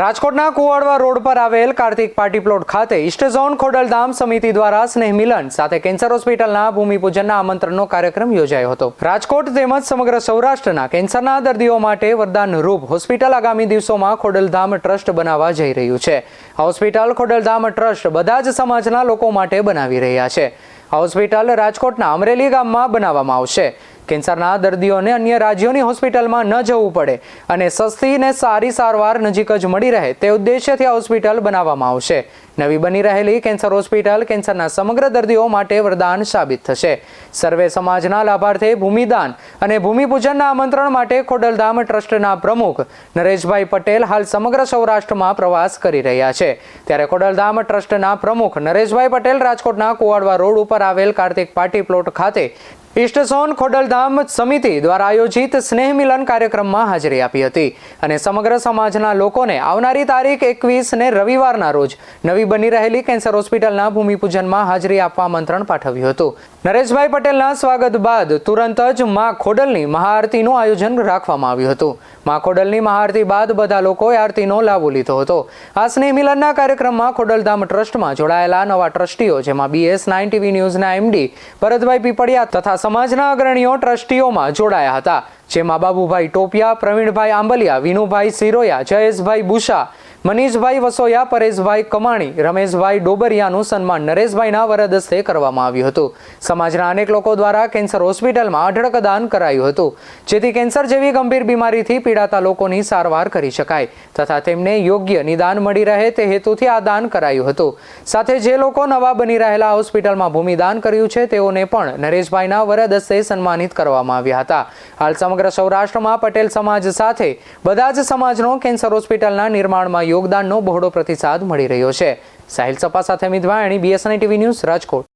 રાજકોટના કુવાડવા રોડ પર આવેલ કાર્તિક પાર્ટી પ્લોટ ખાતે ઇસ્ટ ઝોન ખોડલધામ સમિતિ દ્વારા સ્નેહ મિલન સાથે કેન્સર હોસ્પિટલના ભૂમિપૂજનના આમંત્રણનો કાર્યક્રમ યોજાયો હતો. રાજકોટ તેમજ સમગ્ર સૌરાષ્ટ્રના કેન્સરના દર્દીઓ માટે વરદાનરૂપ હોસ્પિટલ આગામી દિવસોમાં ખોડલધામ ટ્રસ્ટ બનાવવા જઈ રહ્યું છે. આ હોસ્પિટલ ખોડલધામ ટ્રસ્ટ બધા જ સમાજના લોકો માટે બનાવી રહ્યા છે. આ હોસ્પિટલ રાજકોટના અમરેલી ગામમાં બનાવવામાં આવશે. કેન્સરના દર્દીઓને અન્ય રાજ્યોની હોસ્પિટલમાં ન જવું પડે અને સસ્તી ને સારી સારવાર નજીક જ મળી રહે તે ઉદ્દેશ્યથી આ હોસ્પિટલ બનાવવામાં આવશે. નવી બની રહેલી કેન્સર હોસ્પિટલ કેન્સરના સમગ્ર દર્દીઓ માટે વરદાન સાબિત થશે. સર્વે સમાજના લાભાર્થે ભૂમિદાન અને ભૂમિપૂજનના આમંત્રણ માટે ખોડલધામ ટ્રસ્ટના પ્રમુખ નરેશભાઈ પટેલ હાલ સમગ્ર સૌરાષ્ટ્રમાં પ્રવાસ કરી રહ્યા છે. ત્યારે ખોડલધામ ટ્રસ્ટના પ્રમુખ નરેશભાઈ પટેલ રાજકોટના કુવાડવા રોડ ઉપર આવેલ કાર્તિક પાર્ટી પ્લોટ ખાતે ઇસ્ટઝોન ખોડલધામ સમિતિ દ્વારા આયોજિત સ્નેહ મિલન કાર્યક્રમમાં હાજરી આપી હતી અને સમગ્ર સમાજના લોકોને આવનારી તારીખ એકવીસ ને રવિવારના રોજ નવી બની રહેલી કેન્સર હોસ્પિટલના ભૂમિપૂજનમાં હાજરી આપવા આમંત્રણ પાઠવ્યું હતું. નરેશભાઈ પટેલના સ્વાગત બાદ તુરંત જ મા ખોડલની મહાઆરતીનું આયોજન રાખવામાં આવ્યું હતું. મા ખોડલની મહાઆરતી બાદ બધા લોકોએ આરતીનો લાભો લીધો હતો. આ સ્નેહ મિલનના કાર્યક્રમમાં ખોડલધામ ટ્રસ્ટમાં જોડાયેલા નવા ટ્રસ્ટીઓ જેમાં બીએસ નાઇન ટીવી ન્યૂઝના એમડી ભરતભાઈ પીપળિયા તથા સમાજના અગ્રણીઓ ટ્રસ્ટીઓમાં જોડાયા હતા. જેમાં બાબુભાઈ ટોપિયા પ્રવીણભાઈ આંબલિયા વિનુભાઈ સિરોયા જયેશભાઈ બુશા મનીષભાઈ વસોયા, પરેશભાઈ કમાણી, રમેશભાઈ ડોબરિયાનું સન્માન નરેશભાઈના વરદ હસ્તે કરવામાં આવ્યું હતું. સમાજના અનેક લોકો દ્વારા કેન્સર હોસ્પિટલમાં અઢળક દાન કરાયું હતું. જેથી કેન્સર જેવી ગંભીર બીમારીથી પીડાતા લોકોની સારવાર કરી શકાય તથા તેમને યોગ્ય નિદાન મળી રહે તે હેતુથી આ દાન કરાયું હતું. સાથે જે લોકો નવા બની રહેલા હોસ્પિટલમાં ભૂમિદાન કર્યું છે, તેઓને પણ નરેશભાઈના વરદ હસ્તે સન્માનિત કરવામાં આવ્યા હતા. હાલ સમગ્ર સૌરાષ્ટ્રમાં પટેલ સમાજ સાથે બધા જ સમાજનો કેન્સર હોસ્પિટલના નિર્માણમાં યોગદાનનો બહોળો પ્રતિસાદ મળી રહ્યો છે. સાહિલ સપા સાથે મિત વાણી બીએસએનઆઈ ટીવી ન્યૂઝ રાજકોટ.